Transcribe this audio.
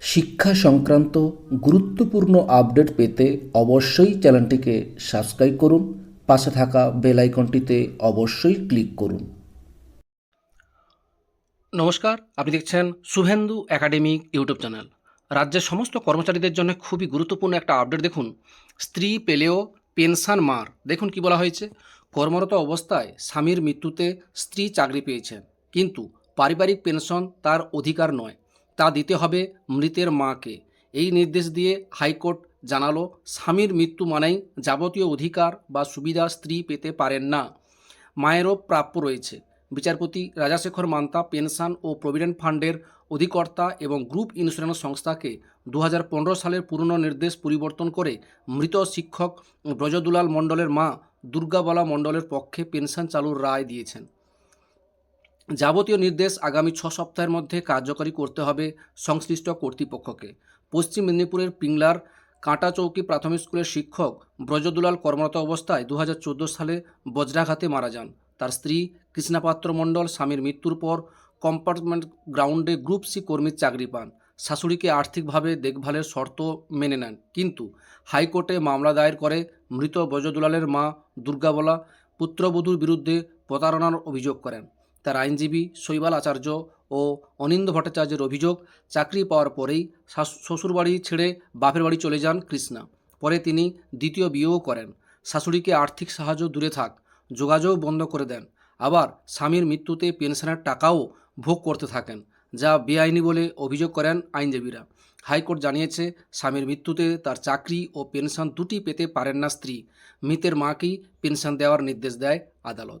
শিক্ষা সংক্রান্ত গুরুত্বপূর্ণ আপডেট পেতে অবশ্যই চ্যানেলটিকে সাবস্ক্রাইব করুন, পাশে থাকা বেল আইকনটিতে অবশ্যই ক্লিক করুন। নমস্কার, আপনি দেখছেন শুভেন্দু একাডেমিক ইউটিউব চ্যানেল। রাজ্যের সমস্ত কর্মচারীদের জন্য খুবই গুরুত্বপূর্ণ একটা আপডেট দেখুন। স্ত্রী, পেলেও পেনশন মার। দেখুন কি বলা হয়েছে। কর্মরত অবস্থায় স্বামীর মৃত্যুতে স্ত্রী চাকরি পেয়েছেন কিন্তু পারিবারিক পেনশন তার অধিকার নয়। তা দিতে হবে মৃতের মাকে। এই নির্দেশ দিয়ে হাইকোর্ট জানালো, স্বামীর মৃত্যু মানেই যাবতীয় অধিকার বা সুবিধা স্ত্রী পেতে পারেন না। মায়েরও প্রাপ্য রয়েছে। বিচারপতি রাজাশেখর মান্তা পেনশন ও প্রভিডেন্ট ফান্ডের অধিকর্তা এবং গ্রুপ ইন্স্যুরেন্স সংস্থাকে দু হাজার পনেরো সালের পুরনো নির্দেশ পরিবর্তন করে মৃত শিক্ষক ব্রজদুলাল মণ্ডলের মা দুর্গাবালা মণ্ডলের পক্ষে পেনশন চালুর রায় দিয়েছেন। যাবতীয় নির্দেশ আগামী ছ সপ্তাহের মধ্যে কার্যকরী করতে হবে সংশ্লিষ্ট কর্তৃপক্ষকে। পশ্চিম মেদিনীপুরের পিংলার কাঁটাচৌকি প্রাথমিক স্কুলের শিক্ষক ব্রজদুলাল কর্মরত অবস্থায় দু হাজার চোদ্দ সালে বজ্রাঘাতে মারা যান। তার স্ত্রী কৃষ্ণাপাত্র মণ্ডল স্বামীর মৃত্যুর পর কম্পার্টমেন্ট গ্রাউন্ডে গ্রুপ সি কর্মীর চাকরি পান। শাশুড়িকে আর্থিকভাবে দেখভালের শর্ত মেনে নেন। কিন্তু হাইকোর্টে মামলা দায়ের করে মৃত ব্রজদুলালের মা দুর্গাবলা পুত্রবধূর বিরুদ্ধে প্রতারণার অভিযোগ করেন। তার আইনজীবী শৈবাল আচার্য ও অনিন্দ ভট্টাচার্যের অভিযোগ, চাকরি পাওয়ার পরেই শ্বশুরবাড়ি ছেড়ে বাপের বাড়ি চলে যান কৃষ্ণা। পরে তিনি দ্বিতীয় বিয়েও করেন। শাশুড়িকে আর্থিক সাহায্য দূরে থাক, যোগাযোগ বন্ধ করে দেন। আবার স্বামীর মৃত্যুতে পেনশনের টাকাও ভোগ করতে থাকেন, যা বেআইনি বলে অভিযোগ করেন আইনজীবীরা। হাইকোর্ট জানিয়েছে, স্বামীর মৃত্যুতে তার চাকরি ও পেনশন দুটি পেতে পারেন না স্ত্রী। মৃতের মাকেই পেনশন দেওয়ার নির্দেশ দেয় আদালত।